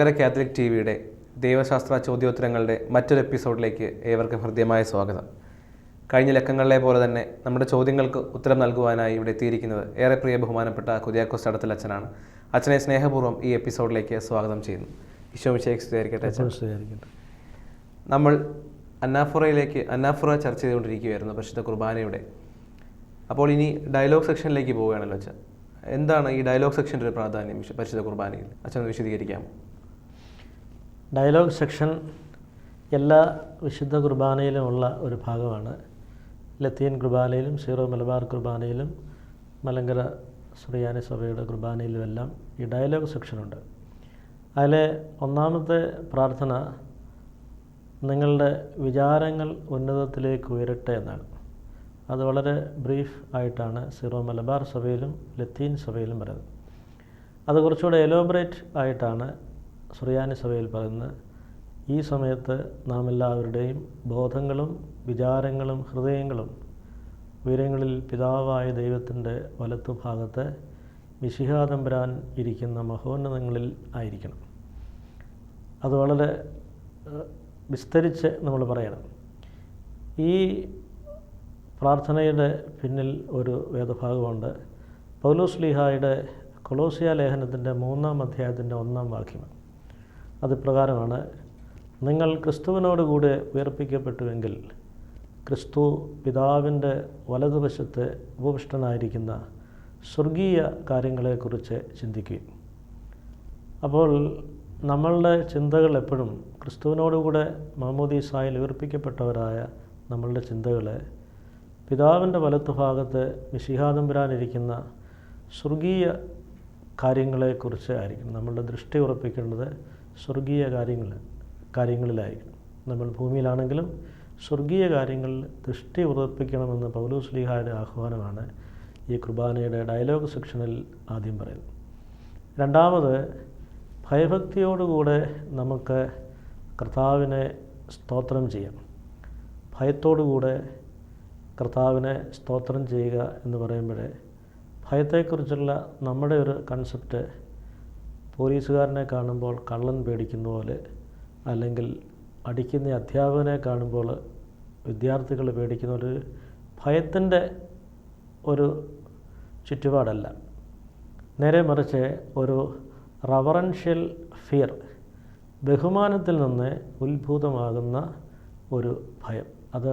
Malankara Catholic T വിയുടെ ദൈവശാസ്ത്ര ചോദ്യോത്തരങ്ങളുടെ മറ്റൊരു എപ്പിസോഡിലേക്ക് ഏവർക്കും ഹൃദ്യമായ സ്വാഗതം. കഴിഞ്ഞ ലക്കങ്ങളിലെ പോലെ തന്നെ നമ്മുടെ ചോദ്യങ്ങൾക്ക് ഉത്തരം നൽകുവാനായി ഇവിടെ എത്തിയിരിക്കുന്നത് ഏറെ പ്രിയ ബഹുമാനപ്പെട്ട കുര്യാക്കോസ് അടത്തിൽ അച്ഛനാണ്. അച്ഛനെ സ്നേഹപൂർവം ഈ എപ്പിസോഡിലേക്ക് സ്വാഗതം ചെയ്യുന്നു. ഈശോ വിഷയക്ക് സ്വീകരിക്കട്ടെ സ്വീകരിക്കട്ടെ നമ്മൾ അന്നാഫുറയിലേക്ക് അന്നാഫുറ ചർച്ച ചെയ്തുകൊണ്ടിരിക്കുകയായിരുന്നു പരിശുദ്ധ കുർബാനയുടെ. അപ്പോൾ ഇനി ഡയലോഗ് സെക്ഷനിലേക്ക് പോവുകയാണല്ലോ അച്ഛൻ. എന്താണ് ഈ ഡയലോഗ് സെക്ഷന്റെ ഒരു പ്രാധാന്യം പരിശുദ്ധ കുർബാനയിൽ? അച്ഛൻ ഒന്ന് വിശദീകരിക്കാമോ? ഡയലോഗ് സെക്ഷൻ എല്ലാ വിശുദ്ധ കുർബാനയിലുമുള്ള ഒരു ഭാഗമാണ്. ലത്തീൻ കുർബാനയിലും സീറോ മലബാർ കുർബാനയിലും മലങ്കര സുറിയാനി സഭയുടെ കുർബാനയിലുമെല്ലാം ഈ ഡയലോഗ് സെക്ഷനുണ്ട്. അതിലെ ഒന്നാമത്തെ പ്രാർത്ഥന നിങ്ങളുടെ വിചാരങ്ങൾ ഉന്നതത്തിലേക്ക് ഉയരട്ടെ എന്നാണ്. അത് വളരെ ബ്രീഫ് ആയിട്ടാണ് സീറോ മലബാർ സഭയിലും ലത്തീൻ സഭയിലും പറയുന്നത് അത് കുറച്ചുകൂടെ എലോബറേറ്റ് ആയിട്ടാണ് സുറിയാനി സഭയിൽ പറയുന്നത് ഈ സമയത്ത് നാം എല്ലാവരുടെയും ബോധങ്ങളും വിചാരങ്ങളും ഹൃദയങ്ങളും ഉയരങ്ങളിൽ പിതാവായ ദൈവത്തിന്റെ വലത്തുഭാഗത്ത് മിശിഹാതമ്പരാൻ ഇരിക്കുന്ന മഹോന്നതങ്ങളിൽ ആയിരിക്കണം. അത് വളരെ വിസ്തരിച്ച് നമ്മൾ പറയണം. ഈ പ്രാർത്ഥനയുടെ പിന്നിൽ ഒരു വേദഭാഗമുണ്ട്. പൗലോസ് ലീഹായുടെ കൊളോസിയ ലേഖനത്തിന്റെ മൂന്നാം അധ്യായത്തിന്റെ ഒന്നാം വാക്യമാണ് അത് പ്രകാരമാണ്. നിങ്ങൾ ക്രിസ്തുവിനോടുകൂടെ ഉയർപ്പിക്കപ്പെട്ടുവെങ്കിൽ ക്രിസ്തു പിതാവിന്റെ വലതുവശത്ത് ഉപവിഷ്ടനായിരിക്കുന്ന സ്വർഗീയ കാര്യങ്ങളെക്കുറിച്ച് ചിന്തിക്കുകയും അപ്പോൾ നമ്മളുടെ ചിന്തകൾ എപ്പോഴും ക്രിസ്തുവിനോടുകൂടെ മാമോദീസായിൽ ഉയർപ്പിക്കപ്പെട്ടവരായ നമ്മളുടെ ചിന്തകൾ പിതാവിന്റെ വലത്തുഭാഗത്ത് മിശിഹാദംബരാനിരിക്കുന്ന സ്വർഗീയ കാര്യങ്ങളെക്കുറിച്ച് ആയിരിക്കും. നമ്മളുടെ ദൃഷ്ടി ഉറപ്പിക്കേണ്ടത് സ്വർഗീയ കാര്യങ്ങൾ കാര്യങ്ങളിലായിരിക്കും. നമ്മൾ ഭൂമിയിലാണെങ്കിലും സ്വർഗീയ കാര്യങ്ങളിൽ ദൃഷ്ടി ഉറപ്പിക്കണമെന്ന് പൗലൂസ് ലീഹായുടെ ആഹ്വാനമാണ് ഈ കുർബാനയുടെ ഡയലോഗ് സെക്ഷനിൽ ആദ്യം പറയുന്നത്. രണ്ടാമത് ഭയഭക്തിയോടുകൂടെ നമുക്ക് കർത്താവിനെ സ്തോത്രം ചെയ്യാം. ഭയത്തോടുകൂടെ കർത്താവിനെ സ്തോത്രം ചെയ്യുക എന്ന് പറയുമ്പോൾ ഭയത്തെക്കുറിച്ചുള്ള നമ്മുടെ ഒരു കൺസെപ്റ്റ് പോലീസുകാരനെ കാണുമ്പോൾ കള്ളൻ പേടിക്കുന്ന പോലെ അല്ലെങ്കിൽ അടിക്കുന്ന അധ്യാപകനെ കാണുമ്പോൾ വിദ്യാർത്ഥികൾ പേടിക്കുന്ന ഒരു ഭയത്തിന്റെ ഒരു ചുറ്റുപാടല്ല. നേരെ മറിച്ച് ഒരു റവറൻഷ്യൽ ഫിയർ ബഹുമാനത്തിൽ നിന്ന് ഉത്ഭൂതമാകുന്ന ഒരു ഭയം. അത്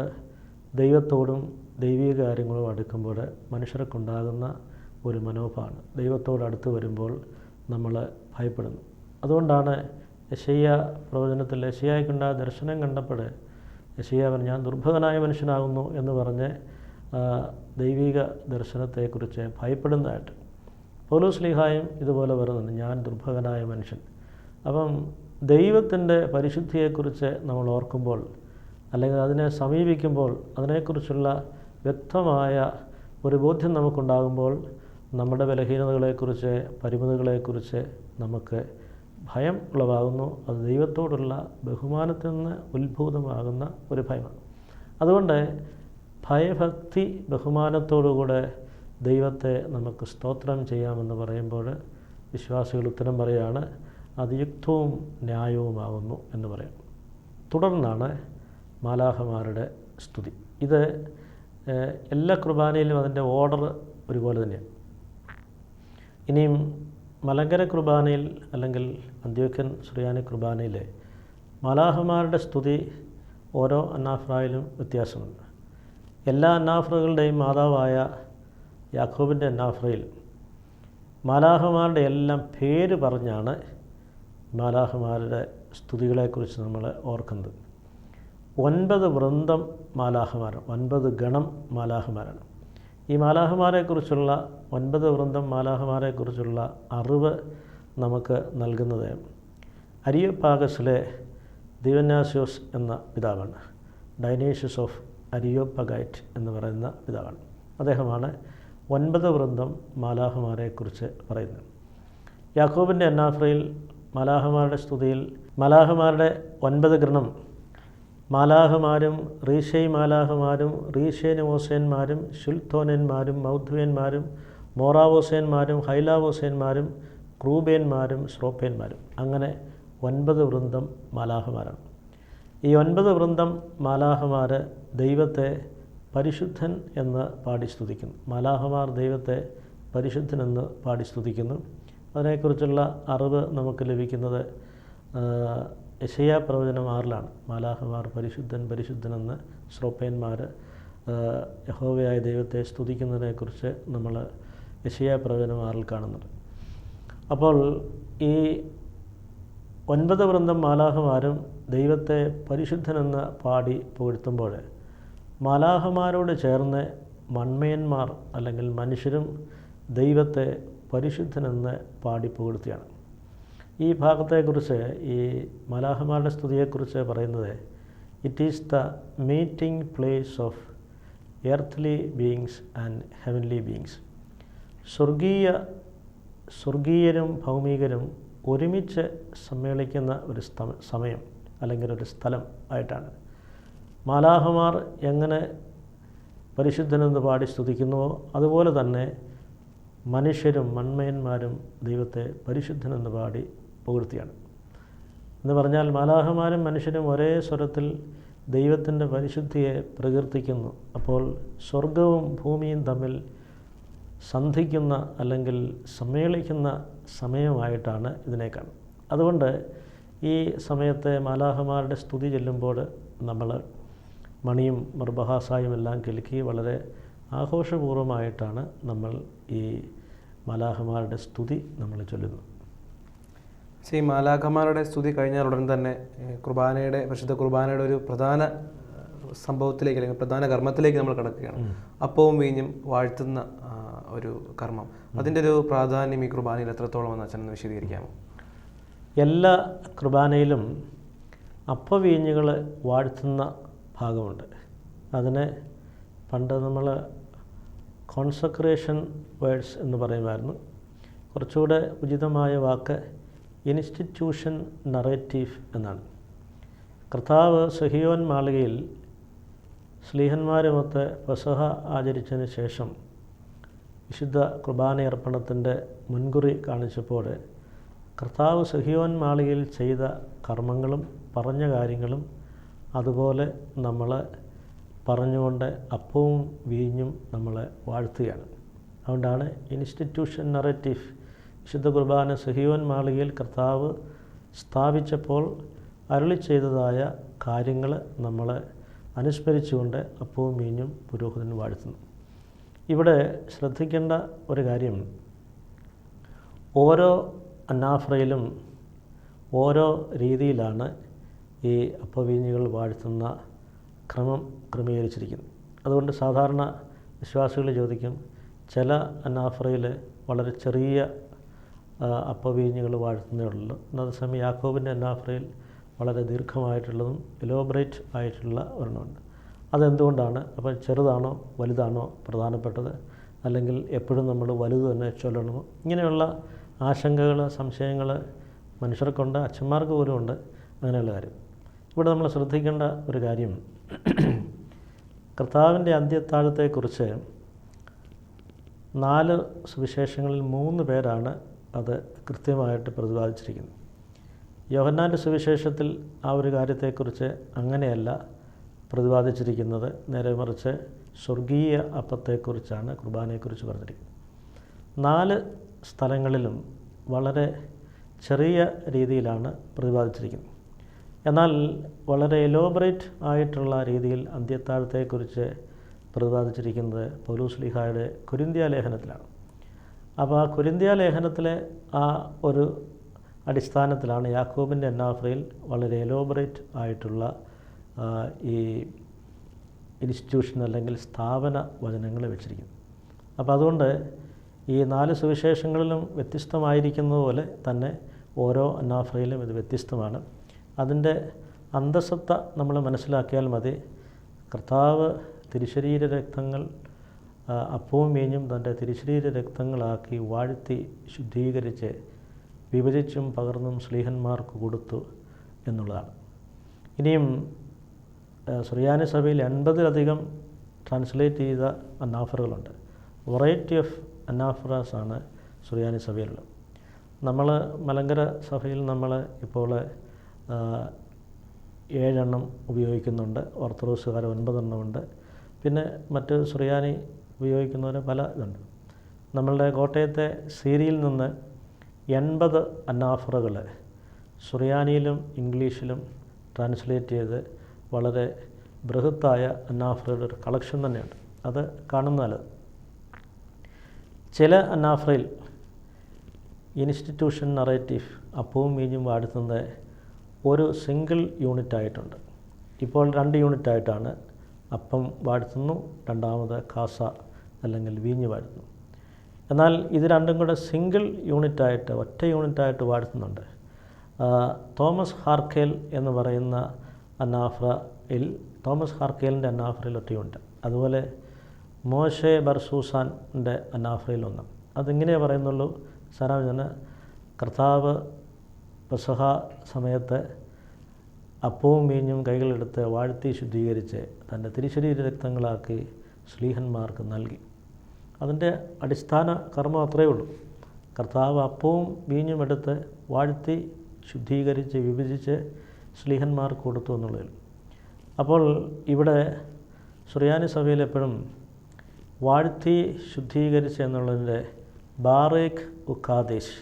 ദൈവത്തോടും ദൈവിക കാര്യങ്ങളും അടുക്കുമ്പോൾ മനുഷ്യർക്കുണ്ടാകുന്ന ഒരു മനോഭാവമാണ്. ദൈവത്തോട് അടുത്ത് വരുമ്പോൾ നമ്മൾ ഭയപ്പെടുന്നു. അതുകൊണ്ടാണ് യശയ്യ പ്രവചനത്തിൽ യശയ്യായിക്കുണ്ടായ ദർശനം കണ്ടപ്പോൾ യശയ്യ ഞാൻ ദുർഭകനായ മനുഷ്യനാകുന്നു എന്ന് പറഞ്ഞ് ദൈവിക ദർശനത്തെക്കുറിച്ച് ഭയപ്പെടുന്നതായിട്ട്. പൗലോസ് ലീഹായും ഇതുപോലെ വരുന്നുണ്ട് ഞാൻ ദുർഭകനായ മനുഷ്യൻ. അപ്പം ദൈവത്തിന്റെ പരിശുദ്ധിയെക്കുറിച്ച് നമ്മൾ ഓർക്കുമ്പോൾ അല്ലെങ്കിൽ അതിനെ സമീപിക്കുമ്പോൾ അതിനെക്കുറിച്ചുള്ള വ്യക്തമായ ഒരു ബോധ്യം നമുക്കുണ്ടാകുമ്പോൾ നമ്മുടെ ബലഹീനതകളെക്കുറിച്ച് പരിമിതികളെക്കുറിച്ച് നമുക്ക് ഭയം ഉളവാകുന്നു. അത് ദൈവത്തോടുള്ള ബഹുമാനത്തിൽ നിന്ന് ഉത്ഭൂതമാകുന്ന ഒരു ഭയമാണ്. അതുകൊണ്ട് ഭയഭക്തി ബഹുമാനത്തോടുകൂടെ ദൈവത്തെ നമുക്ക് സ്തോത്രം ചെയ്യാമെന്ന് പറയുമ്പോൾ വിശ്വാസികൾ ഉത്തരം പറയുകയാണ് അത് യുക്തവും ന്യായവുമാകുന്നു എന്ന് പറയും. തുടർന്നാണ് മാലാഹമാരുടെ സ്തുതി. ഇത് എല്ലാ കുർബാനയിലും അതിന്റെ ഓർഡർ ഒരുപോലെ തന്നെയാണ്. ഇനിയും മലങ്കര കുർബാനയിൽ അല്ലെങ്കിൽ അന്ത്യോക്യൻ സുറിയാനി കുർബാനയിൽ മലാഹമാരുടെ സ്തുതി ഓരോ അന്നാഫ്രായിലും വ്യത്യാസമുണ്ട്. എല്ലാ അന്നാഫ്രകളുടെയും മാതാവായ യാഖൂബിന്റെ അന്നാഫ്രയിൽ മാലാഹമാരുടെ എല്ലാം പേര് പറഞ്ഞാണ് മാലാഹമാരുടെ സ്തുതികളെക്കുറിച്ച് നമ്മൾ ഓർക്കുന്നത്. ഒൻപത് വൃന്ദം മാലാഹമാരാണ് ഒൻപത് ഗണം മാലാഹമാരാണ്. ഈ മാലാഹമാരെക്കുറിച്ചുള്ള ഒൻപത് വൃന്ദം മാലാഹമാരെക്കുറിച്ചുള്ള അറിവ് നമുക്ക് നൽകുന്നത് അരിയോപ്പാഗസിലെ ദിവന്യാസ്യോസ് എന്ന പിതാവാണ്. ഡൈനേഷ്യസ് ഓഫ് അരിയോപ്പഗൈറ്റ് എന്ന് പറയുന്ന പിതാവാണ്. അദ്ദേഹമാണ് ഒൻപത് വൃന്ദം മാലാഹമാരെക്കുറിച്ച് പറയുന്നത്. യാക്കോബിന്റെ അന്നാഫ്രയിൽ മലാഹമാരുടെ സ്തുതിയിൽ മലാഹമാരുടെ ഒൻപത് ഗണം മാലാഹമാരും റീഷൈ മാലാഹമാരും റീഷേനുവോസേന്മാരും ഷുൽത്തോനന്മാരും മൗദ്വയന്മാരും മോറാവോസേന്മാരും ഹൈലാവോസേന്മാരും ക്രൂബേന്മാരും ശ്രോപ്പേന്മാരും. അങ്ങനെ ഒൻപത് വൃന്ദം മാലാഹമാരാണ്. ഈ ഒൻപത് വൃന്ദം മാലാഹമാർ ദൈവത്തെ പരിശുദ്ധൻ എന്ന് പാടി സ്തുതിക്കുന്നു മാലാഹമാർ ദൈവത്തെ പരിശുദ്ധൻ എന്ന് പാടി സ്തുതിക്കുന്നു അതിനെക്കുറിച്ചുള്ള അറിവ് നമുക്ക് ലഭിക്കുന്നത് യശയ പ്രവചനം ആറിലാണ്. മാലാഹമാർ പരിശുദ്ധൻ പരിശുദ്ധനെന്ന് ശ്രോപ്പയന്മാർ യഹോവയായ ദൈവത്തെ സ്തുതിക്കുന്നതിനെക്കുറിച്ച് നമ്മൾ യശയാ പ്രവചനം ആറിൽ കാണുന്നത്. അപ്പോൾ ഈ ഒൻപത് വൃന്ദം മാലാഹമാരും ദൈവത്തെ പരിശുദ്ധനെന്ന് പാടി പുകഴ്ത്തുമ്പോൾ മാലാഹമാരോട് ചേർന്ന് മൺമയന്മാർ അല്ലെങ്കിൽ മനുഷ്യരും ദൈവത്തെ പരിശുദ്ധനെന്ന് പാടി പുകഴ്ത്തിയാണ് ഈ ഭാഗത്തെക്കുറിച്ച് ഈ മലാഹമാരുടെ സ്തുതിയെക്കുറിച്ച് പറയുന്നത് it is the meeting place of earthly beings and heavenly beings സ്വർഗീയ സ്വർഗീയരും ഭൗമികരും ഒരുമിച്ച് സമ്മേളിക്കുന്ന ഒരു സമയം അല്ലെങ്കിൽ ഒരു സ്ഥലം ആയിട്ടാണ്. മാലാഹമാർ എങ്ങനെ പരിശുദ്ധനെന്ന് പാടി സ്തുതിക്കുന്നുവോ അതുപോലെ തന്നെ മനുഷ്യരും മൺമയന്മാരും ദൈവത്തെ പരിശുദ്ധനെന്ന് പാടി പുകഴ്ത്തിയാണ് എന്ന് പറഞ്ഞാൽ മാലാഹമാരും മനുഷ്യരും ഒരേ സ്വരത്തിൽ ദൈവത്തിന്റെ പരിശുദ്ധിയെ പ്രകീർത്തിക്കുന്നു. അപ്പോൾ സ്വർഗവും ഭൂമിയും തമ്മിൽ സന്ധിക്കുന്ന അല്ലെങ്കിൽ സമ്മേളിക്കുന്ന സമയമായിട്ടാണ് ഇതിനെ കാണുന്നത്. അതുകൊണ്ട് ഈ സമയത്തെ മാലാഹമാരുടെ സ്തുതി ചെല്ലുമ്പോൾ നമ്മൾ മണിയും മർബഹാസായും എല്ലാം കിലുക്കി വളരെ ആഘോഷപൂർവമായിട്ടാണ് നമ്മൾ ഈ മലാഹമാരുടെ സ്തുതി നമ്മൾ ചൊല്ലുന്നത്. ഈ മാലാഖമാരുടെ സ്തുതി കഴിഞ്ഞാൽ ഉടൻ തന്നെ കുർബാനയുടെ പ്രശുദ്ധ കുർബാനയുടെ ഒരു പ്രധാന സംഭവത്തിലേക്ക് അല്ലെങ്കിൽ പ്രധാന കർമ്മത്തിലേക്ക് നമ്മൾ കിടക്കുകയാണ്. അപ്പവും വീഞ്ഞും വാഴ്ത്തുന്ന ഒരു കർമ്മം. അതിന്റെ ഒരു പ്രാധാന്യം ഈ കുർബാനയിൽ എത്രത്തോളം എന്ന് അച്ഛനൊന്ന് വിശദീകരിക്കാമോ? എല്ലാ കുർബാനയിലും അപ്പവീഞ്ഞുകൾ വാഴ്ത്തുന്ന ഭാഗമുണ്ട്. അതിനെ പണ്ട് നമ്മൾ കോൺസക്രേഷൻ വേർഡ്സ് എന്ന് പറയുമായിരുന്നു. കുറച്ചുകൂടെ ഉചിതമായ വാക്ക് ഇൻസ്റ്റിറ്റ്യൂഷൻ നറേറ്റീവ് എന്നാണ്. കർത്താവ് സഹിയോൻ മാളികയിൽ സ്ലീഹന്മാരുമൊത്ത് പെസഹ ആചരിച്ചതിന് ശേഷം വിശുദ്ധ കുർബാനയർപ്പണത്തിന്റെ മുൻകുറി കാണിച്ചപ്പോൾ കർത്താവ് സഹിയോൻ മാളികയിൽ ചെയ്ത കർമ്മങ്ങളും പറഞ്ഞ കാര്യങ്ങളും അതുപോലെ നമ്മൾ പറഞ്ഞുകൊണ്ട് അപ്പവും വീഞ്ഞും നമ്മളെ വാഴ്ത്തുകയാണ്. അതുകൊണ്ടാണ് ഇൻസ്റ്റിറ്റ്യൂഷൻ നറേറ്റീവ് വിശുദ്ധ കുർബാന സഹിയോൻ മാളികയിൽ കർത്താവ് സ്ഥാപിച്ചപ്പോൾ അരുളി ചെയ്തതായ കാര്യങ്ങൾ നമ്മൾ അനുസ്മരിച്ചുകൊണ്ട് അപ്പവും മീഞ്ഞും പുരോഹിതൻ വാഴ്ത്തുന്നു. ഇവിടെ ശ്രദ്ധിക്കേണ്ട ഒരു കാര്യം ഓരോ അന്നാഫ്രയിലും ഓരോ രീതിയിലാണ് ഈ അപ്പവീഞ്ഞുകൾ വാഴ്ത്തുന്ന ക്രമം ക്രമീകരിച്ചിരിക്കുന്നു അതുകൊണ്ട് സാധാരണ വിശ്വാസികൾ ചോദിക്കും ചില അന്നാഫ്രയിൽ വളരെ ചെറിയ അപ്പവീഞ്ഞുകൾ വാഴ്ത്തുന്നതുള്ളു അതേസമയം യാക്കോബിന്റെ അന്നാഫ്രയിൽ വളരെ ദീർഘമായിട്ടുള്ളതും എലോബറേറ്റ് ആയിട്ടുള്ള ഒരെണ്ണമുണ്ട്. അതെന്തുകൊണ്ടാണ്? അപ്പോൾ ചെറുതാണോ വലുതാണോ പ്രധാനപ്പെട്ടത്? അല്ലെങ്കിൽ എപ്പോഴും നമ്മൾ വലുത് തന്നെ ചൊല്ലണമോ? ഇങ്ങനെയുള്ള ആശങ്കകൾ സംശയങ്ങൾ മനുഷ്യർക്കുണ്ട് അച്ഛന്മാർക്ക് പോലും ഉണ്ട്. അങ്ങനെയുള്ള കാര്യം. ഇവിടെ നമ്മൾ ശ്രദ്ധിക്കേണ്ട ഒരു കാര്യം. കർത്താവിന്റെ അന്ത്യത്താഴത്തെക്കുറിച്ച് നാല് സുവിശേഷങ്ങളിൽ മൂന്ന് പേരാണ് അത് കൃത്യമായിട്ട് പ്രതിപാദിച്ചിരിക്കുന്നു. യോഹന്നാന്റെ സുവിശേഷത്തിൽ ആ ഒരു കാര്യത്തെക്കുറിച്ച് അങ്ങനെയല്ല പ്രതിപാദിച്ചിരിക്കുന്നത്. നേരെ മറിച്ച് സ്വർഗീയ അപ്പത്തെക്കുറിച്ചാണ് കുർബാനയെക്കുറിച്ച് പറഞ്ഞിരിക്കുന്നത്. നാല് സ്ഥലങ്ങളിലും വളരെ ചെറിയ രീതിയിലാണ് പ്രതിപാദിച്ചിരിക്കുന്നത്. എന്നാൽ വളരെ എലോബറേറ്റ് ആയിട്ടുള്ള രീതിയിൽ അന്ത്യത്താഴത്തെക്കുറിച്ച് പ്രതിപാദിച്ചിരിക്കുന്നത് പൗലൂസ് ലിഹായുടെ കുരിന്ത്യ ലേഖനത്തിലാണ്. അപ്പോൾ ആ കുരിന്തിയ ലേഖനത്തിലെ ആ ഒരു അടിസ്ഥാനത്തിലാണ് യാക്കോബിന്റെ എന്നാഫ്രയിൽ വളരെ എലോബറേറ്റ് ആയിട്ടുള്ള ഈ ഇൻസ്റ്റിറ്റ്യൂഷൻ അല്ലെങ്കിൽ സ്ഥാപന വചനങ്ങൾ വെച്ചിരിക്കുന്നത്. അപ്പോൾ അതുകൊണ്ട് ഈ നാല് സുവിശേഷങ്ങളിലും വ്യത്യസ്തമായിരിക്കുന്നത് പോലെ തന്നെ ഓരോ അന്നാഫ്രയിലും ഇത് വ്യത്യസ്തമാണ്. അതിന്റെ അന്തസത്ത നമ്മൾ മനസ്സിലാക്കിയാൽ മതി. കർത്താവ് തിരുശരീര രക്തങ്ങൾ അപ്പവും മീഞ്ഞും തന്റെ തിരുശരീര രക്തങ്ങളാക്കി വാഴ്ത്തി ശുദ്ധീകരിച്ച് വിഭജിച്ചും പകർന്നും സ്ലീഹന്മാർക്ക് കൊടുത്തു എന്നുള്ളതാണ്. ഇനിയും സുറിയാനി സഭയിൽ എൺപതിലധികം ട്രാൻസ്ലേറ്റ് ചെയ്ത അന്നാഫറുകളുണ്ട്. വെറൈറ്റി ഓഫ് അന്നാഫറാസ് ആണ് സുറിയാനി സഭയിലുള്ളത്. നമ്മൾ മലങ്കര സഭയിൽ നമ്മൾ ഇപ്പോൾ ഏഴെണ്ണം ഉപയോഗിക്കുന്നുണ്ട്. ഓർത്തഡോക്സുകാർ ഒൻപതെണ്ണമുണ്ട്. പിന്നെ മറ്റ് സുറിയാനി ഉപയോഗിക്കുന്നവർ പല ഇതുണ്ട്. നമ്മളുടെ കോട്ടയത്തെ സീരിയിൽ നിന്ന് എൺപത് അന്നാഫറുകൾ സുറിയാനിയിലും ഇംഗ്ലീഷിലും ട്രാൻസ്ലേറ്റ് ചെയ്ത് വളരെ ബൃഹത്തായ അന്നാഫറുടെ ഒരു കളക്ഷൻ തന്നെയാണ് അത് കാണുന്നാൽ ചില അന്നാഫറയിൽ ഇൻസ്റ്റിറ്റ്യൂഷൻ നറേറ്റീവ് അപ്പവും മീഞ്ഞും വാടുന്നത് ഒരു സിംഗിൾ യൂണിറ്റ് ആയിട്ടുണ്ട് ഇപ്പോൾ രണ്ട് യൂണിറ്റ് ആയിട്ടാണ് അപ്പം വാഴ്ത്തുന്നു രണ്ടാമത് കാസ അല്ലെങ്കിൽ വീഞ്ഞ് വാഴ്ത്തുന്നു എന്നാൽ ഇത് രണ്ടും കൂടെ സിംഗിൾ യൂണിറ്റായിട്ട് ഒറ്റ യൂണിറ്റായിട്ട് വാഴ്ത്തുന്നുണ്ട് തോമസ് ഹാർക്കേൽ എന്ന് പറയുന്ന അനാഫ്രയിൽ തോമസ് ഹാർക്കേലിന്റെ അനാഫ്രയിൽ ഒറ്റ യൂണിറ്റ് അതുപോലെ മോശെ ബർസൂസാന്റെ അനാഫ്രയിൽ ഒന്ന്. അതിങ്ങനെ പറയുന്നുള്ളൂ. സാറാമിന് കർത്താവ് പെസഹ സമയത്ത് അപ്പവും വീഞ്ഞും കൈകളെടുത്ത് വാഴ്ത്തി ശുദ്ധീകരിച്ച് തന്റെ തിരിശരീര രക്തങ്ങളാക്കി ശ്ലീഹന്മാർക്ക് നൽകി. അതിന്റെ അടിസ്ഥാന കർമ്മം അത്രയേ ഉള്ളൂ. കർത്താവ് അപ്പവും വീഞ്ഞും എടുത്ത് വാഴ്ത്തി ശുദ്ധീകരിച്ച് വിഭജിച്ച് ശ്ലീഹന്മാർക്ക് കൊടുത്തു എന്നുള്ളതിൽ. അപ്പോൾ ഇവിടെ സുറിയാനി സഭയിൽ എപ്പോഴും വാഴ്ത്തി ശുദ്ധീകരിച്ച് എന്നുള്ളതിന്റെ ബാറേഖ് ഉഖാദേശ്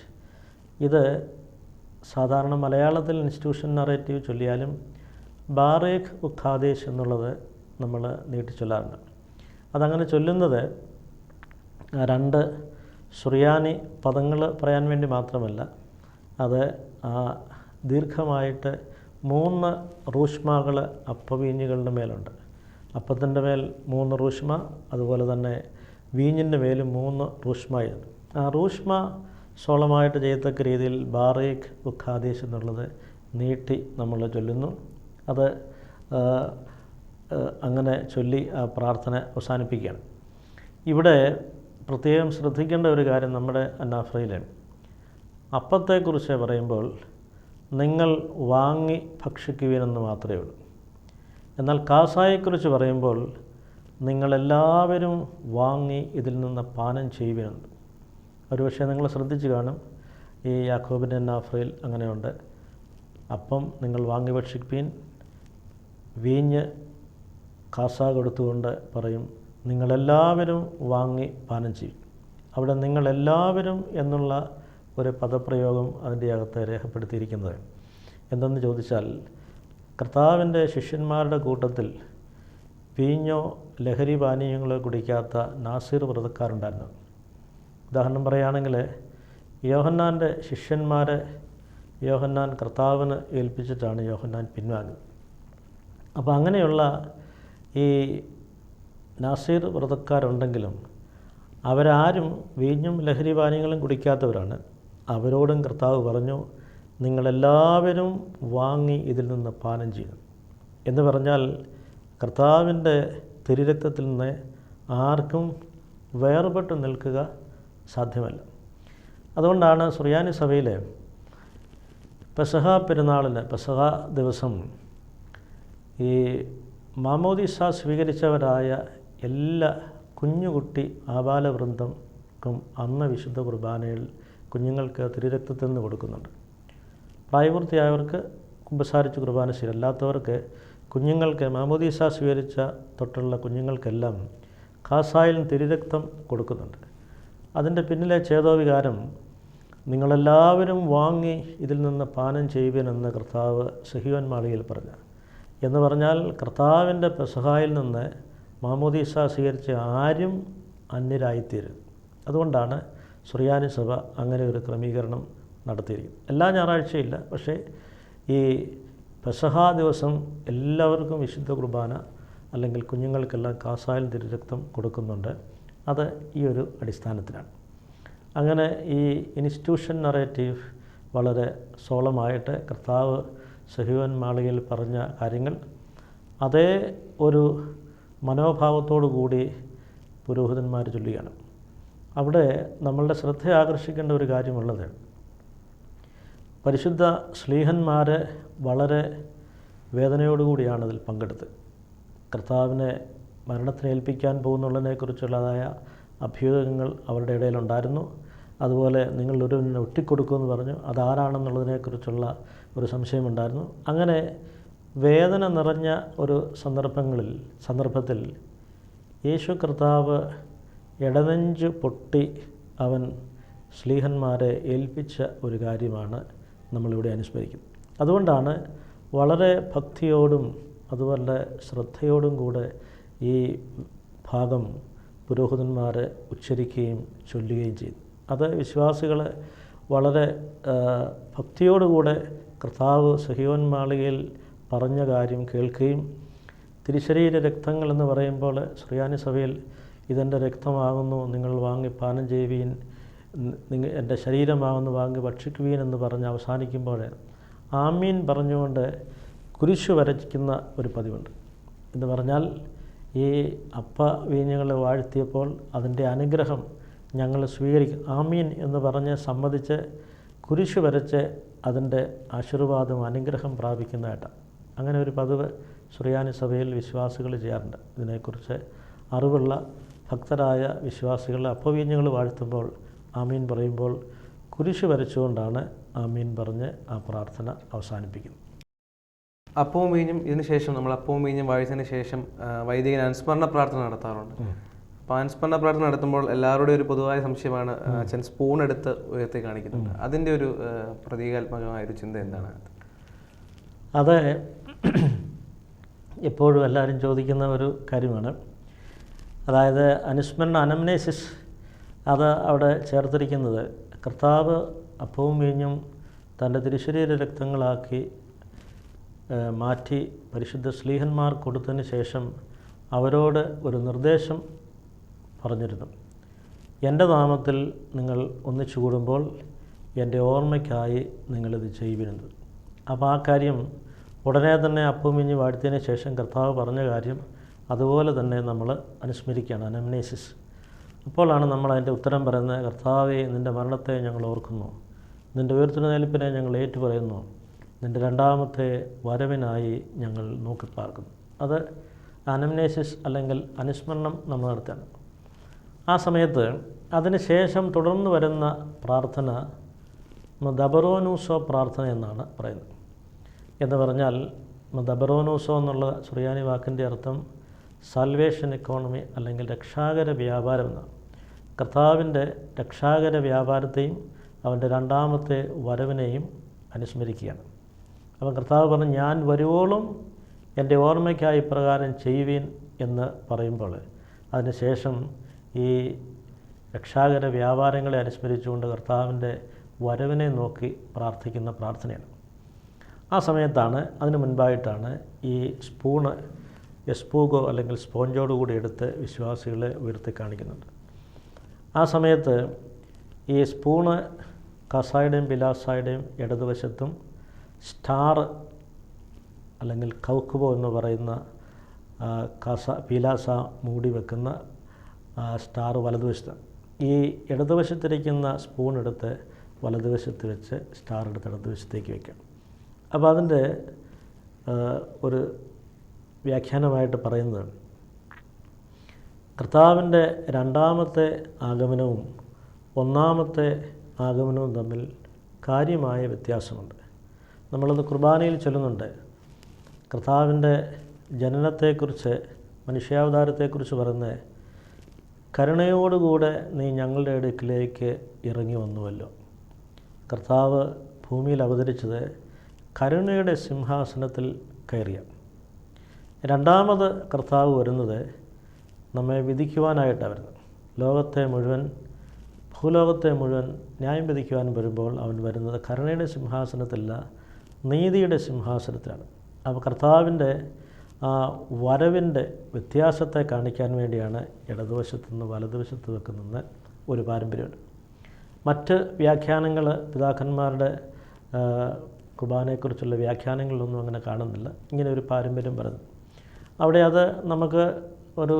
ഇത് സാധാരണ മലയാളത്തിൽ ഇൻസ്റ്റിറ്റ്യൂഷൻ നറേറ്റീവ് ചൊല്ലിയാലും ബാറേഖ് ഉഖാദേശ് എന്നുള്ളത് നമ്മൾ നീട്ടി നീട്ടിച്ചൊല്ലാറുണ്ട്. അതങ്ങനെ ചൊല്ലുന്നത് രണ്ട് സുറിയാനി പദങ്ങൾ പറയാൻ വേണ്ടി മാത്രമല്ല അത് ദീർഘമായിട്ട് മൂന്ന് റൂഷ്മകൾ അപ്പവീഞ്ഞുകളുടെ മേലുണ്ട്. അപ്പത്തിന്റെ മേൽ മൂന്ന് റൂഷ്മ അതുപോലെ തന്നെ വീഞ്ഞിന്റെ മേലും മൂന്ന് റൂഷ്മയാണ് ആ റൂഷ്മ സോളമായിട്ട് ചെയ്യത്തക്ക രീതിയിൽ ബാറേഖ് ഉഖാദീഷ് എന്നുള്ളത് നീട്ടി നമ്മൾ ചൊല്ലുന്നു. അത് അങ്ങനെ ചൊല്ലി ആ പ്രാർത്ഥന അവസാനിപ്പിക്കുകയാണ്. ഇവിടെ പ്രത്യേകം ശ്രദ്ധിക്കേണ്ട ഒരു കാര്യം നമ്മുടെ അന്നാഫ്രയിൽ അപ്പത്തെക്കുറിച്ച് പറയുമ്പോൾ നിങ്ങൾ വാങ്ങി ഭക്ഷിക്കുവീനെന്ന് മാത്രമേ ഉള്ളൂ. എന്നാൽ കാസായെക്കുറിച്ച് പറയുമ്പോൾ നിങ്ങളെല്ലാവരും വാങ്ങി ഇതിൽ നിന്ന് പാനം ചെയ്യുവീനുണ്ട്. ഒരുപക്ഷെ നിങ്ങൾ ശ്രദ്ധിച്ചു കാണും ഈ യാക്കോബിന്റെ നാഫ്രയിൽ അങ്ങനെയുണ്ട്. അപ്പം നിങ്ങൾ വാങ്ങി ഭക്ഷിപ്പീൻ വീഞ്ഞ് കാസ കൊടുത്തുകൊണ്ട് പറയും നിങ്ങളെല്ലാവരും വാങ്ങി പാനം ചെയ്യും. അവിടെ നിങ്ങളെല്ലാവരും എന്നുള്ള ഒരു പദപ്രയോഗം അതിന്റെ അകത്ത് രേഖപ്പെടുത്തിയിരിക്കുന്നത്. എന്തെന്ന് ചോദിച്ചാൽ കർത്താവിന്റെ ശിഷ്യന്മാരുടെ കൂട്ടത്തിൽ വീഞ്ഞോ ലഹരി പാനീയങ്ങളോ കുടിക്കാത്ത നാസീർ വ്രതക്കാരുണ്ടായിരുന്നു. ഉദാഹരണം പറയുകയാണെങ്കിൽ യോഹന്നാന്റെ ശിഷ്യന്മാരെ യോഹന്നാൻ കർത്താവിന് ഏൽപ്പിച്ചിട്ടാണ് യോഹന്നാൻ പിൻവാങ്ങുന്നത്. അപ്പോൾ അങ്ങനെയുള്ള ഈ നാസീർ വ്രതക്കാരുണ്ടെങ്കിലും അവരാരും വീഞ്ഞും ലഹരി പാനീയങ്ങളും കുടിക്കാത്തവരാണ്. അവരോടും കർത്താവ് പറഞ്ഞു നിങ്ങളെല്ലാവരും വാങ്ങി ഇതിൽ നിന്ന് പാനം ചെയ്യണം. എന്ന് പറഞ്ഞാൽ കർത്താവിന്റെ തിരുരക്തത്തിൽ നിന്ന് ആർക്കും വേർപെട്ട് നിൽക്കുക സാധ്യമല്ല. അതുകൊണ്ടാണ് സുറിയാനി സഭയിലെ പെസഹ പെരുന്നാളിന് പെസഹ ദിവസം ഈ മാമോദിസ സ്വീകരിച്ചവരായ എല്ലാ കുഞ്ഞുകുട്ടി ആപാലവൃന്ദക്കും അന്ന് വിശുദ്ധ കുർബാനയിൽ കുഞ്ഞുങ്ങൾക്ക് തിരുരക്തത്തിൽ നിന്ന് കൊടുക്കുന്നുണ്ട്. പ്രായപൂർത്തിയായവർക്ക് കുമ്പസാരിച്ച് കുർബാന ശരി അല്ലാത്തവർക്ക് കുഞ്ഞുങ്ങൾക്ക് മാമോദീസ സ്വീകരിച്ച തൊട്ടുള്ള കുഞ്ഞുങ്ങൾക്കെല്ലാം കാസായിൽ തിരുരക്തം കൊടുക്കുന്നുണ്ട്. അതിന്റെ പിന്നിലെ ചേതോവികാരം നിങ്ങളെല്ലാവരും വാങ്ങി ഇതിൽ നിന്ന് പാനം ചെയ്യുവനെന്ന് കർത്താവ് സഹിയോൻ മാളികയിൽ പറഞ്ഞു എന്ന് പറഞ്ഞാൽ കർത്താവിന്റെ പെസഹായിൽ നിന്ന് മാമോദീസ സ്വീകരിച്ച ആരും അന്യരായിത്തീരും അതുകൊണ്ടാണ് സുറിയാനി സഭ അങ്ങനെ ഒരു ക്രമീകരണം നടത്തിയിരിക്കുന്നത്. എല്ലാ ഞായറാഴ്ചയില്ല പക്ഷേ ഈ പെസഹ ദിവസം എല്ലാവർക്കും വിശുദ്ധ കുർബാന അല്ലെങ്കിൽ കുഞ്ഞുങ്ങൾക്കെല്ലാം കാസായൽ തിരുരക്തം കൊടുക്കുന്നുണ്ട്. അത് ഈ ഒരു അടിസ്ഥാനത്തിലാണ്. അങ്ങനെ ഈ ഇൻസ്റ്റിറ്റ്യൂഷൻ നറേറ്റീവ് വളരെ സോളമായിട്ട് കർത്താവ് സഹിവൻ മാളികയിൽ പറഞ്ഞ കാര്യങ്ങൾ. അതേ ഒരു മനോഭാവത്തോടു കൂടി പുരോഹിതന്മാർ ചൊല്ലുകയാണ്. അവിടെ നമ്മളുടെ ശ്രദ്ധ ആകർഷിക്കേണ്ട ഒരു കാര്യമുള്ളത് പരിശുദ്ധ ശ്ലീഹന്മാർ വളരെ വേദനയോടുകൂടിയാണ് അതിൽ പങ്കെടുത്ത് കർത്താവിനെ മരണത്തിന് ഏൽപ്പിക്കാൻ പോകുന്നുള്ളതിനെക്കുറിച്ചുള്ളതായ അഭ്യൂഹങ്ങൾ അവരുടെ ഇടയിലുണ്ടായിരുന്നു. അതുപോലെ നിങ്ങൾ ഒരുവനെ ഒറ്റിക്കൊടുക്കുമെന്ന് പറഞ്ഞു. അതാരാണെന്നുള്ളതിനെക്കുറിച്ചുള്ള ഒരു സംശയമുണ്ടായിരുന്നു. അങ്ങനെ വേദന നിറഞ്ഞ ഒരു സന്ദർഭങ്ങളിൽ സന്ദർഭത്തിൽ യേശു കർത്താവ് ഇടനെഞ്ച് പൊട്ടി അവൻ ശ്ലീഹന്മാരെ ഏൽപ്പിച്ച ഒരു കാര്യമാണ് നമ്മളിവിടെ അനുസ്മരിക്കുന്നത്. അതുകൊണ്ടാണ് വളരെ ഭക്തിയോടും അതുപോലെ ശ്രദ്ധയോടും കൂടെ ഈ ഭാഗം പുരോഹിതന്മാർ ഉച്ചരിക്കുകയും ചൊല്ലുകയും ചെയ്തു. അത് വിശ്വാസികളെ വളരെ ഭക്തിയോടുകൂടെ കർത്താവ് സഹിയോൻ മാളികയിൽ പറഞ്ഞ കാര്യം കേൾക്കുകയും തിരിശരീര രക്തങ്ങൾ എന്ന് പറയുമ്പോൾ ശ്രീയാനി സഭയിൽ ഇതെന്റെ രക്തമാകുന്നു നിങ്ങൾ വാങ്ങി പാനം ചെയ്യുവീൻ നിങ്ങൾ എന്റെ ശരീരമാകുന്നു വാങ്ങി ഭക്ഷിക്കുവീൻ എന്ന് പറഞ്ഞ് അവസാനിക്കുമ്പോൾ ആമീൻ പറഞ്ഞുകൊണ്ട് കുരിശു വരയ്ക്കുന്ന ഒരു പതിവുണ്ട്. എന്ന് പറഞ്ഞാൽ ഈ അപ്പ വീഞ്ഞുകളെ വാഴ്ത്തിയപ്പോൾ അതിന്റെ അനുഗ്രഹം ഞങ്ങൾ സ്വീകരിക്കും. ആമീൻ എന്ന് പറഞ്ഞ് സമ്മതിച്ച് കുരിശു വരച്ച് അതിന്റെ ആശീർവാദം അനുഗ്രഹം പ്രാപിക്കുന്നതായിട്ടാണ്. അങ്ങനെ ഒരു പതിവ് സുറിയാനി സഭയിൽ വിശ്വാസികൾ ചെയ്യാറുണ്ട്. ഇതിനെക്കുറിച്ച് അറിവുള്ള ഭക്തരായ വിശ്വാസികൾ അപ്പവീഞ്ഞുകൾ വാഴ്ത്തുമ്പോൾ ആമീൻ പറയുമ്പോൾ കുരിശ് വരച്ചുകൊണ്ടാണ് ആമീൻ പറഞ്ഞ് ആ പ്രാർത്ഥന അവസാനിപ്പിക്കുന്നത്. അപ്പവും വീഞ്ഞും ഇതിന് ശേഷം നമ്മൾ അപ്പവും വീഞ്ഞും വായിച്ചതിന് ശേഷം വൈദികൻ അനുസ്മരണ പ്രാർത്ഥന നടത്താറുണ്ട്. അപ്പോൾ അനുസ്മരണ പ്രാർത്ഥന നടത്തുമ്പോൾ എല്ലാവരുടെയും ഒരു പൊതുവായ സംശയമാണ് അച്ഛൻ സ്പൂൺ എടുത്ത് ഉയർത്തി കാണിക്കുന്നുണ്ട്. അതിന്റെ ഒരു പ്രതീകാത്മകമായ ഒരു ചിന്ത എന്താണ്? അത് എപ്പോഴും എല്ലാവരും ചോദിക്കുന്ന ഒരു കാര്യമാണ്. അതായത് അനുസ്മരണ അനംനേസിസ് അത് അവിടെ ചേർത്തിരിക്കുന്നത്. കർത്താവ് അപ്പവും വീഞ്ഞും തന്റെ തിരുശരീര രക്തങ്ങളാക്കി മാറ്റി പരിശുദ്ധ സ്ലീഹന്മാർ കൊടുത്തതിന് ശേഷം അവരോട് ഒരു നിർദ്ദേശം പറഞ്ഞിരുന്നു. എന്റെ നാമത്തിൽ നിങ്ങൾ ഒന്നിച്ചു കൂടുമ്പോൾ എന്റെ ഓർമ്മയ്ക്കായി നിങ്ങളിത് ചെയ്യുന്നത് അപ്പോൾ ആ കാര്യം ഉടനെ തന്നെ അപ്പുമിഞ്ഞ് വാഴ്ത്തിയതിന് ശേഷം കർത്താവ് പറഞ്ഞ കാര്യം അതുപോലെ തന്നെ നമ്മൾ അനുസ്മരിക്കുകയാണ്. അനംനേസിസ്. അപ്പോഴാണ് നമ്മൾ അതിന്റെ ഉത്തരം പറയുന്നത് കർത്താവെ നിന്റെ മരണത്തെ ഞങ്ങൾ ഓർക്കുന്നു. നിന്റെ ഉയർത്തുന്നേൽപ്പിനെ ഞങ്ങൾ ഏറ്റുപറയുന്നു. നിന്റെ രണ്ടാമത്തെ വരവിനായി ഞങ്ങൾ നോക്കിപ്പാർക്കുന്നു. അത് അനംനേസിസ് അല്ലെങ്കിൽ അനുസ്മരണം നമ്മൾ നടത്തുകയാണ്. ആ സമയത്ത് അതിനുശേഷം തുടർന്ന് വരുന്ന പ്രാർത്ഥന ദബറോനൂസോ പ്രാർത്ഥന എന്നാണ് പറയുന്നത്. എന്ന് പറഞ്ഞാൽ ദബറോനൂസോ എന്നുള്ള സുറിയാനി വാക്കിന്റെ അർത്ഥം സാൽവേഷൻ എക്കോണമി അല്ലെങ്കിൽ രക്ഷാകര വ്യാപാരം എന്നാണ്. കർത്താവിന്റെ രക്ഷാകര വ്യാപാരത്തെയും അവന്റെ രണ്ടാമത്തെ വരവിനെയും അനുസ്മരിക്കുകയാണ്. അപ്പം കർത്താവ് പറഞ്ഞു ഞാൻ വരുവോളും എന്റെ ഓർമ്മയ്ക്കായി പ്രകാരം ചെയ്യുവീൻ എന്ന് പറയുമ്പോൾ അതിനുശേഷം ഈ രക്ഷാകര വ്യാപാരങ്ങളെ അനുസ്മരിച്ചുകൊണ്ട് കർത്താവിന്റെ വരവിനെ നോക്കി പ്രാർത്ഥിക്കുന്ന പ്രാർത്ഥനയാണ്. ആ സമയത്താണ് അതിന് മുൻപായിട്ടാണ് ഈ സ്പൂണ് എസ്പൂഗോ അല്ലെങ്കിൽ സ്പോഞ്ചോട് കൂടി എടുത്ത് വിശ്വാസികളെ ഉയർത്തി കാണിക്കുന്നുണ്ട് ആ സമയത്ത് ഈ സ്പൂണ് കസായുടെയും ബിലാസായുടെയും ഇടതുവശത്തും സ്റ്റാർ അല്ലെങ്കിൽ കൗക്കുബോ എന്ന് പറയുന്ന കസ പീലാസ മൂടി വെക്കുന്ന സ്റ്റാർ വലതുവശത്ത്. ഈ ഇടതുവശത്തിരിക്കുന്ന സ്പൂൺ എടുത്ത് വലതുവശത്ത് വെച്ച് സ്റ്റാർ എടുത്ത് ഇടതുവശത്തേക്ക് വയ്ക്കാം അപ്പോൾ അതിന്റെ ഒരു വ്യാഖ്യാനമായിട്ട് പറയുന്നത് കർത്താവിന്റെ രണ്ടാമത്തെ ആഗമനവും ഒന്നാമത്തെ ആഗമനവും തമ്മിൽ കാര്യമായ വ്യത്യാസമുണ്ട്. നമ്മളത് കുർബാനയിൽ ചൊല്ലുന്നുണ്ട്. കർത്താവിന്റെ ജനനത്തെക്കുറിച്ച് മനുഷ്യാവതാരത്തെക്കുറിച്ച് പറയുന്ന കരുണയോടുകൂടെ നീ ഞങ്ങളുടെ അടുക്കിലേക്ക് ഇറങ്ങി വന്നുവല്ലോ. കർത്താവ് ഭൂമിയിൽ അവതരിച്ചത് കരുണയുടെ സിംഹാസനത്തിൽ കയറിയ. രണ്ടാമത് കർത്താവ് വരുന്നത് നമ്മെ വിധിക്കുവാനായിട്ടാണ് വരുന്നത് ലോകത്തെ മുഴുവൻ ഭൂലോകത്തെ മുഴുവൻ ന്യായം വിധിക്കുവാൻ വരുമ്പോൾ അവൻ വരുന്നത് കരുണയുടെ സിംഹാസനത്തിലല്ല നീതിയുടെ സിംഹാസനത്തിലാണ്. അപ്പോൾ കർത്താവിന്റെ ആ വരവിന്റെ വ്യത്യാസത്തെ കാണിക്കാൻ വേണ്ടിയാണ് ഇടതുവശത്തു നിന്ന് വലതുവശത്ത് വെക്കുന്ന ഒരു പാരമ്പര്യമുണ്ട്. മറ്റ് വ്യാഖ്യാനങ്ങൾ പിതാക്കന്മാരുടെ കുർബാനയെക്കുറിച്ചുള്ള വ്യാഖ്യാനങ്ങളിലൊന്നും അങ്ങനെ കാണുന്നില്ല. ഇങ്ങനെ ഒരു പാരമ്പര്യം പറഞ്ഞു അവിടെ അത് നമുക്ക് ഒരു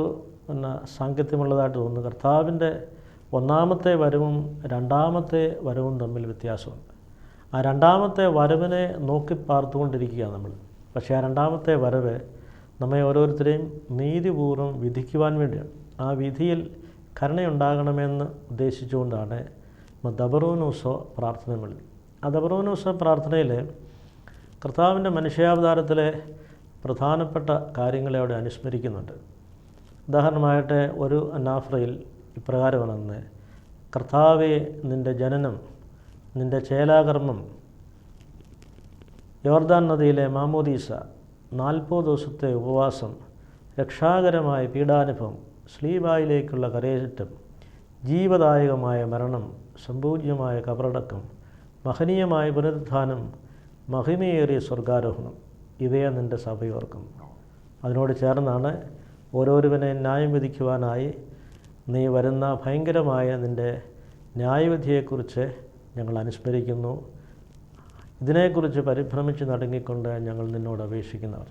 പിന്നെ സാങ്കത്യമുള്ളതായിട്ട് തോന്നുന്നു. കർത്താവിന്റെ ഒന്നാമത്തെ വരവും രണ്ടാമത്തെ വരവും തമ്മിൽ വ്യത്യാസമുണ്ട്. ആ രണ്ടാമത്തെ വരവിനെ നോക്കി പാർത്തുകൊണ്ടിരിക്കുകയാണ് നമ്മൾ. പക്ഷേ ആ രണ്ടാമത്തെ വരവ് നമ്മെ ഓരോരുത്തരെയും നീതിപൂർവം വിധിക്കുവാൻ വേണ്ടിയാണ്. ആ വിധിയിൽ കരുണയുണ്ടാകണമെന്ന് ഉദ്ദേശിച്ചുകൊണ്ടാണ് ദബറൂനൂസോ പ്രാർത്ഥന വിളി ദബറൂനൂസോ പ്രാർത്ഥനയിൽ കർത്താവിന്റെ മനുഷ്യാവതാരത്തിലെ പ്രധാനപ്പെട്ട കാര്യങ്ങളെ അവിടെ അനുസ്മരിക്കുന്നുണ്ട്. ഉദാഹരണമായിട്ട് ഒരു അനാഫ്രയിൽ ഇപ്രകാരമാണെന്ന് കർത്താവെ നിന്റെ ജനനം നിന്റെ ചേലാകർമ്മം യോർദാൻ നദിയിലെ മാമോദീസ നാൽപ്പത് ദിവസത്തെ ഉപവാസം രക്ഷാകരമായ പീഡാനുഭവം സ്ലീബായിലേക്കുള്ള കരയേറ്റം ജീവദായകമായ മരണം സംപൂജ്യമായ കബറടക്കം മഹനീയമായ പുനരുദ്ധാനം മഹിമയേറിയ സ്വർഗാരോഹണം ഇവയെ നിന്റെ സഭയോർക്കും അതിനോട് ചേർന്നാണ് ഓരോരുവനെ ന്യായം വിധിക്കുവാനായി നീ വരുന്ന ഭയങ്കരമായ നിന്റെ ന്യായവിധിയെക്കുറിച്ച് ഞങ്ങൾ അനുസ്മരിക്കുന്നു. ഇതിനെക്കുറിച്ച് പരിഭ്രമിച്ച് നടുങ്ങിക്കൊണ്ട് ഞങ്ങൾ നിന്നോട് അപേക്ഷിക്കുന്നവർ.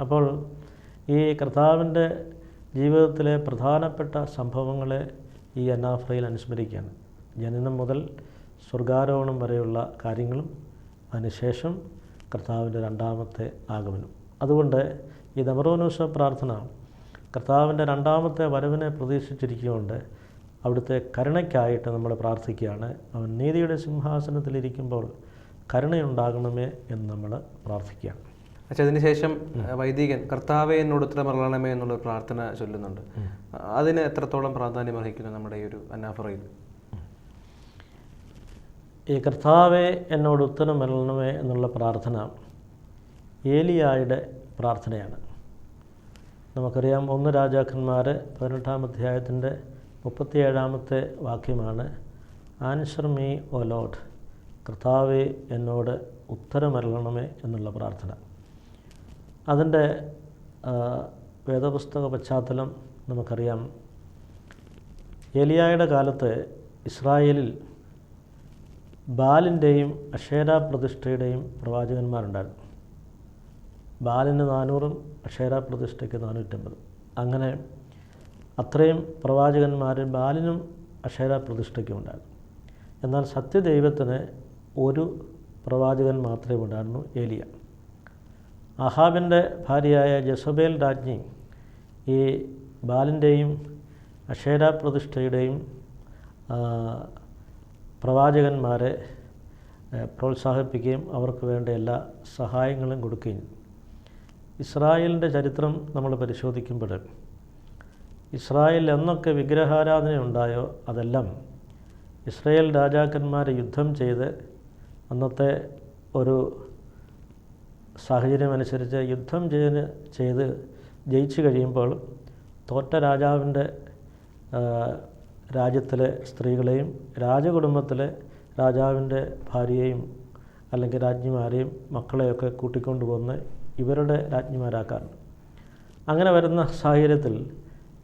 അപ്പോൾ ഈ കർത്താവിന്റെ ജീവിതത്തിലെ പ്രധാനപ്പെട്ട സംഭവങ്ങളെ ഈ അനാഫ്രയിൽ അനുസ്മരിക്കുകയാണ്. ജനനം മുതൽ സ്വർഗാരോഹണം വരെയുള്ള കാര്യങ്ങളും അതിനുശേഷം കർത്താവിന്റെ രണ്ടാമത്തെ ആഗമനം. അതുകൊണ്ട് ഈ ദമറോനൂസ പ്രാർത്ഥന കർത്താവിന്റെ രണ്ടാമത്തെ വരവിനെ പ്രതീക്ഷിച്ചിരിക്കുകൊണ്ട് അവിടുത്തെ കരുണയ്ക്കായിട്ട് നമ്മൾ പ്രാർത്ഥിക്കുകയാണ്. അവൻ നീതിയുടെ സിംഹാസനത്തിലിരിക്കുമ്പോൾ കരുണയുണ്ടാകണമേ എന്ന് നമ്മൾ പ്രാർത്ഥിക്കുകയാണ്. പക്ഷേ അതിനുശേഷം വൈദികൻ കർത്താവെ എന്നോട് ഉത്തരമറളണമേ എന്നുള്ള പ്രാർത്ഥന ചൊല്ലുന്നുണ്ട്. അതിന് എത്രത്തോളം പ്രാധാന്യം അർഹിക്കുന്നു നമ്മുടെ ഈ ഒരു അനാഫറയിൽ? ഈ കർത്താവെ എന്നോട് ഉത്തരം നൽകണമേ എന്നുള്ള പ്രാർത്ഥന ഏലിയായുടെ പ്രാർത്ഥനയാണ്. നമുക്കറിയാം ഒന്ന് രാജാക്കന്മാർ പതിനെട്ടാം അധ്യായത്തിന്റെ മുപ്പത്തിയേഴാമത്തെ വാക്യമാണ് ആൻസർ മീ ഓ ലോഡ് കർത്താവെ എന്നോട് ഉത്തരമരളണമേ എന്നുള്ള പ്രാർത്ഥന. അതിന്റെ വേദപുസ്തക പശ്ചാത്തലം നമുക്കറിയാം. ഏലിയായുടെ കാലത്ത് ഇസ്രായേലിൽ ബാലിന്റെയും അക്ഷേര പ്രതിഷ്ഠയുടെയും പ്രവാചകന്മാരുണ്ടായിരുന്നു. ബാലിന് നാനൂറും അക്ഷേര പ്രതിഷ്ഠയ്ക്ക് നാനൂറ്റമ്പത്. അങ്ങനെ അത്രയും പ്രവാചകന്മാർ ബാലിനും അക്ഷേര പ്രതിഷ്ഠയ്ക്കും ഉണ്ടായിരുന്നു. എന്നാൽ സത്യദൈവത്തിന് ഒരു പ്രവാചകൻ മാത്രമേ ഉണ്ടായിരുന്നു ഏലിയ. അഹാബിന്റെ ഭാര്യയായ ജസബേൽ രാജ്ഞി ഈ ബാലിന്റെയും അക്ഷേര പ്രതിഷ്ഠയുടെയും പ്രവാചകന്മാരെ പ്രോത്സാഹിപ്പിക്കുകയും അവർക്ക് വേണ്ട എല്ലാ സഹായങ്ങളും കൊടുക്കുകയും. ഇസ്രായേലിന്റെ ചരിത്രം നമ്മൾ പരിശോധിക്കുമ്പോൾ ഇസ്രായേൽ എന്നൊക്കെ വിഗ്രഹാരാധന ഉണ്ടായോ അതെല്ലാം ഇസ്രായേൽ രാജാക്കന്മാർ യുദ്ധം ചെയ്ത് അന്നത്തെ ഒരു സാഹചര്യമനുസരിച്ച് യുദ്ധം ചെയ്ത് ചെയ്ത് ജയിച്ചു കഴിയുമ്പോൾ തോറ്റ രാജാവിന്റെ രാജ്യത്തിലെ സ്ത്രീകളെയും രാജകുടുംബത്തിലെ രാജാവിന്റെ ഭാര്യയെയും അല്ലെങ്കിൽ രാജ്ഞിമാരെയും മക്കളെയൊക്കെ കൂട്ടിക്കൊണ്ടുവന്ന് ഇവരുടെ രാജ്ഞിമാരാക്കാറുണ്ട് അങ്ങനെ വരുന്ന സാഹചര്യത്തിൽ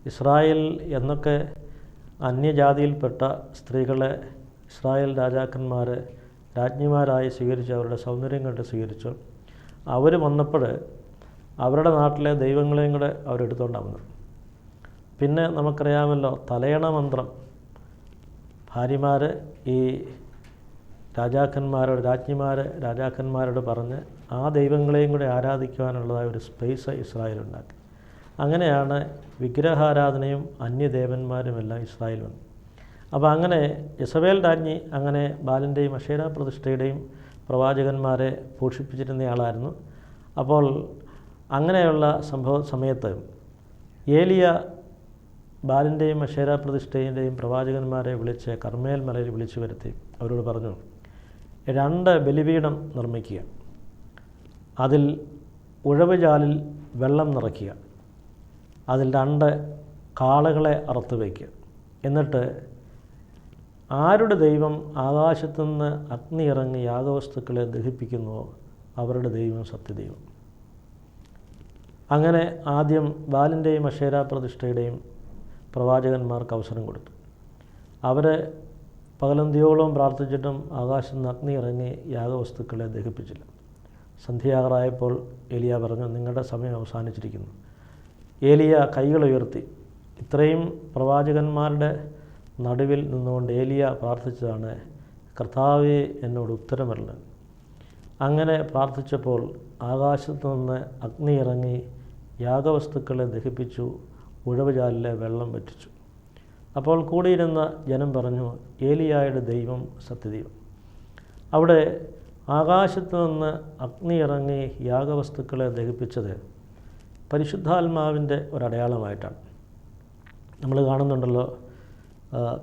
ഇസ്രായേൽ എന്നൊക്കെ അന്യജാതിയിൽപ്പെട്ട സ്ത്രീകളെ ഇസ്രായേൽ രാജാക്കന്മാർ രാജ്ഞിമാരായി സ്വീകരിച്ച് അവരുടെ സൗന്ദര്യം കണ്ട് സ്വീകരിച്ചു അവർ വന്നപ്പോൾ അവരുടെ നാട്ടിലെ ദൈവങ്ങളെയും കൂടെ അവരെടുത്തുകൊണ്ടാണ് വന്നത് പിന്നെ നമുക്കറിയാമല്ലോ തലയണ മന്ത്രം. ഭാര്യമാർ ഈ രാജാക്കന്മാരോട് രാജ്ഞിമാർ രാജാക്കന്മാരോട് പറഞ്ഞ് ആ ദൈവങ്ങളെയും കൂടി ആരാധിക്കുവാനുള്ളതായ ഒരു സ്പേസ് ഇസ്രായേൽ ഉണ്ടാക്കി അങ്ങനെയാണ് വിഗ്രഹാരാധനയും അന്യദേവന്മാരുമെല്ലാം ഇസ്രായേൽ വന്നു അപ്പോൾ അങ്ങനെ ഇസബേൽ രാജ്ഞി അങ്ങനെ ബാലിന്റെയും അക്ഷേര പ്രതിഷ്ഠയുടെയും പ്രവാചകന്മാരെ പോഷിപ്പിച്ചിരുന്നയാളായിരുന്നു അപ്പോൾ അങ്ങനെയുള്ള സംഭവ സമയത്ത് ഏലിയ ബാലിന്റെയും അക്ഷേര പ്രതിഷ്ഠയുടെയും പ്രവാചകന്മാരെ വിളിച്ച് കർമ്മേൽ മലയിൽ വിളിച്ചു വരുത്തി. അവരോട് പറഞ്ഞു രണ്ട് ബലിപീഠം നിർമ്മിക്കുക. അതിൽ ഉഴവുചാലിൽ വെള്ളം നിറയ്ക്കുക. അതിൽ രണ്ട് കാളകളെ അറുത്ത് വയ്ക്കുക. എന്നിട്ട് ആരുടെ ദൈവം ആകാശത്തു നിന്ന് അഗ്നി ഇറങ്ങി യാഗവസ്തുക്കളെ ദഹിപ്പിക്കുന്നുവോ അവരുടെ ദൈവം സത്യദൈവം. അങ്ങനെ ആദ്യം ബാലിന്റെയും അക്ഷേര പ്രതിഷ്ഠയുടെയും പ്രവാചകന്മാർക്ക് അവസരം കൊടുത്തു. അവരെ പകലന്തിയോളം പ്രാർത്ഥിച്ചിട്ടും ആകാശം അഗ്നി ഇറങ്ങി യാഗവസ്തുക്കളെ ദഹിപ്പിച്ചില്ല. സന്ധ്യാകറായപ്പോൾ ഏലിയ പറഞ്ഞു നിങ്ങളുടെ സമയം അവസാനിച്ചിരിക്കുന്നു. ഏലിയ കൈകൾ ഉയർത്തി. ഇത്രയും പ്രവാചകന്മാരുടെ നടുവിൽ നിന്നുകൊണ്ട് ഏലിയ പ്രാർത്ഥിച്ചതാണ് കർത്താവെ എന്നോട് ഉത്തരമല്ല അങ്ങനെ പ്രാർത്ഥിച്ചപ്പോൾ ആകാശത്തു നിന്ന് അഗ്നി ഇറങ്ങി യാഗവസ്തുക്കളെ ദഹിപ്പിച്ചു. ഉഴവുചാലിലെ വെള്ളം വറ്റിച്ചു. അപ്പോൾ കൂടിയിരുന്ന ജനം പറഞ്ഞു ഏലിയായുടെ ദൈവം സത്യദൈവം. അവിടെ ആകാശത്ത് നിന്ന് അഗ്നി ഇറങ്ങി യാഗവസ്തുക്കളെ ദഹിപ്പിച്ചത് പരിശുദ്ധാത്മാവിന്റെ ഒരടയാളമായിട്ടാണ്. നമ്മൾ കാണുന്നുണ്ടല്ലോ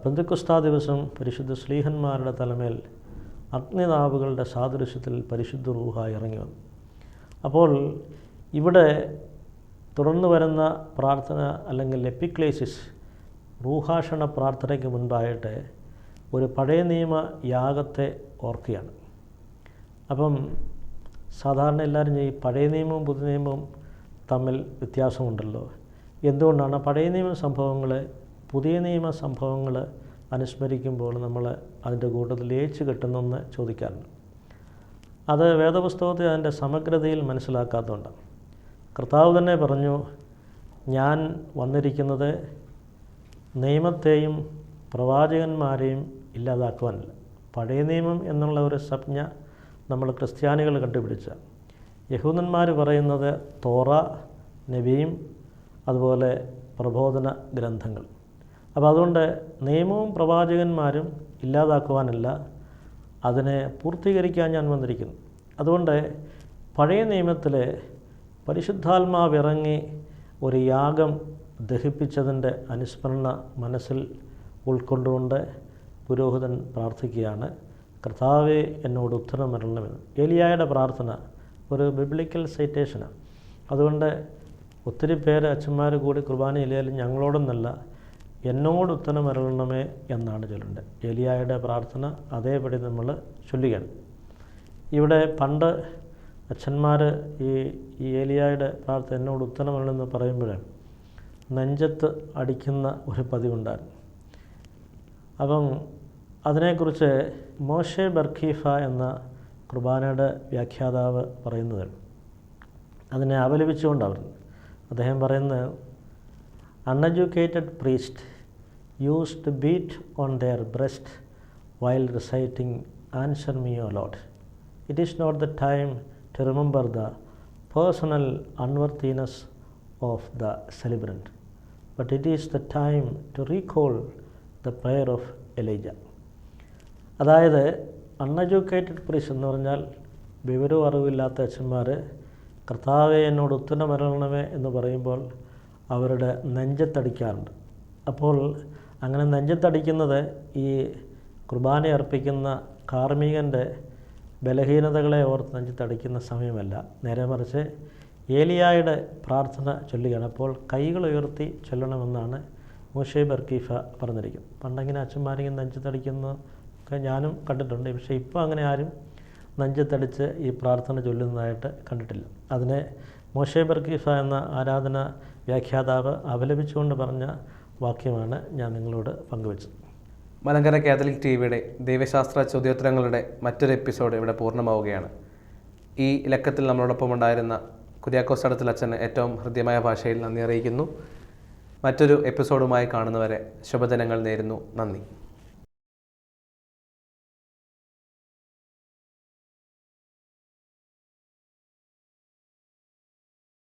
പെന്തക്കുസ്താ ദിവസം പരിശുദ്ധ സ്ലീഹന്മാരുടെ തലമേൽ അഗ്നിനാവുകളുടെ സാദൃശ്യത്തിൽ പരിശുദ്ധ റൂഹ ഇറങ്ങി വന്നു. അപ്പോൾ ഇവിടെ തുടർന്ന് വരുന്ന പ്രാർത്ഥന അല്ലെങ്കിൽ എപ്പിക്ലേസിസ് റൂഹാഷണ പ്രാർത്ഥനയ്ക്ക് മുൻപായിട്ട് ഒരു പഴയ നിയമ യാഗത്തെ ഓർക്കുകയാണ്. അപ്പം സാധാരണ എല്ലാവരും ഈ പഴയ നിയമവും പുതിയ നിയമവും തമ്മിൽ വ്യത്യാസമുണ്ടല്ലോ. എന്തുകൊണ്ടാണ്? പഴയ നിയമ സംഭവങ്ങൾ പുതിയ നിയമ സംഭവങ്ങൾ അനുസ്മരിക്കുമ്പോൾ നമ്മൾ അതിന്റെ കൂട്ടത്തിൽ ഏച്ചു കിട്ടുന്നെന്ന് ചോദിക്കാറുണ്ട്. അത് വേദപുസ്തകത്തെ അതിന്റെ സമഗ്രതയിൽ മനസ്സിലാക്കാത്തതുകൊണ്ടാണ്. കർത്താവ് തന്നെ പറഞ്ഞു ഞാൻ വന്നിരിക്കുന്നത് നിയമത്തെയും പ്രവാചകന്മാരെയും ഇല്ലാതാക്കുവാനല്ല പഴയ നിയമം എന്നുള്ള ഒരു സംജ്ഞ നമ്മൾ ക്രിസ്ത്യാനികൾ കണ്ടുപിടിച്ച. യഹൂദന്മാർ പറയുന്നത് തോറ നബിയും അതുപോലെ പ്രബോധന ഗ്രന്ഥങ്ങൾ. അപ്പോൾ അതുകൊണ്ട് നിയമവും പ്രവാചകന്മാരും ഇല്ലാതാക്കുവാനല്ല അതിനെ പൂർത്തീകരിക്കാൻ ഞാൻ വന്നിരിക്കുന്നു. അതുകൊണ്ട് പഴയ നിയമത്തിൽ പരിശുദ്ധാത്മാവ് ഇറങ്ങി ഒരു യാഗം ദഹിപ്പിച്ചതിന്റെ അനുസ്മരണ മനസ്സിൽ ഉൾക്കൊണ്ടുകൊണ്ട് പുരോഹിതൻ പ്രാർത്ഥിക്കുകയാണ്. കർത്താവെ എന്നോട് ഉത്തരം വരണമെന്ന് ഏലിയായുടെ പ്രാർത്ഥന ഒരു ബിബ്ലിക്കൽ സൈറ്റേഷനാണ് അതുകൊണ്ട് ഒത്തിരി പേര് അച്ഛന്മാർ കൂടി കുർബാനയിലായാലും ഞങ്ങളോടൊന്നല്ല എന്നോട് ഉത്തരം വരളണമേ എന്നാണ് ചൊല്ലേണ്ടത് ഏലിയായുടെ പ്രാർത്ഥന അതേപടി നമ്മൾ ചൊല്ലുകയാണ്. ഇവിടെ പണ്ട് അച്ഛന്മാർ ഈ ഈ ഏലിയായുടെ പ്രാർത്ഥന എന്നോട് ഉത്തരമല്ലെന്ന് പറയുമ്പോൾ നെഞ്ചത്ത് അടിക്കുന്ന ഒരു പതിവുണ്ടായിരുന്നു. അപ്പം അതിനെക്കുറിച്ച് മോശെ ബർഖീഫ എന്ന കുർബാനയുടെ വ്യാഖ്യാതാവ് പറയുന്നത് അതിനെ അപലപിച്ചുകൊണ്ടാണ് അദ്ദേഹം പറയുന്നത് uneducated priest used beat on their breast while reciting answer me O Lord it is not the time to remember the personal unworthiness of the celebrant but it is the time to recall the prayer of Elijah അതായത് uneducated priest എന്ന് പറഞ്ഞാൽ വിവരവും അറിവില്ലാത്ത അച്ഛന്മാർ കർത്താവെ എന്നോട് ഉത്തരം വരണമേ എന്ന് പറയുമ്പോൾ അവരുടെ നെഞ്ചത്തടിക്കാറുണ്ട്. അപ്പോൾ അങ്ങനെ നെഞ്ചത്തടിക്കുന്നത് ഈ കുർബാന അർപ്പിക്കുന്ന കാർമ്മികന്റെ ബലഹീനതകളെ ഓർത്ത് നെഞ്ചത്തടിക്കുന്ന സമയമല്ല. നേരെ മറിച്ച് ഏലിയായുടെ പ്രാർത്ഥന ചൊല്ലുകയാണ്. അപ്പോൾ കൈകൾ ഉയർത്തി ചൊല്ലണമെന്നാണ് മൂഷെ ബർക്കീഫ പറഞ്ഞിരിക്കുന്നത് പണ്ടങ്ങനെ അച്ഛന്മാരിങ്ങനെ നെഞ്ചത്തടിക്കുന്ന ഒക്കെ ഞാനും കണ്ടിട്ടുണ്ട്. പക്ഷേ ഇപ്പോൾ അങ്ങനെ ആരും നെഞ്ചത്തടിച്ച് ഈ പ്രാർത്ഥന ചൊല്ലുന്നതായിട്ട് കണ്ടിട്ടില്ല. അതിനെ മോശെ ബർക്കീഫ എന്ന ആരാധന വ്യാഖ്യാതാവ് അപലപിച്ചുകൊണ്ട് പറഞ്ഞ വാക്യമാണ് ഞാൻ നിങ്ങളോട് പങ്കുവച്ചത്. മലങ്കര കാത്തലിക് ടി വിയുടെ ദൈവശാസ്ത്ര ചോദ്യോത്തരങ്ങളുടെ മറ്റൊരു എപ്പിസോഡ് ഇവിടെ പൂർണമാവുകയാണ്. ഈ ലക്കത്തിൽ നമ്മളോടൊപ്പം ഉണ്ടായിരുന്ന കുര്യാക്കോസ് അടത്തിൽ അച്ഛന് ഏറ്റവും ഹൃദ്യമായ ഭാഷയിൽ നന്ദി അറിയിക്കുന്നു. മറ്റൊരു എപ്പിസോഡുമായി കാണുന്നവരെ ശുഭദിനങ്ങൾ നേരുന്നു. നന്ദി.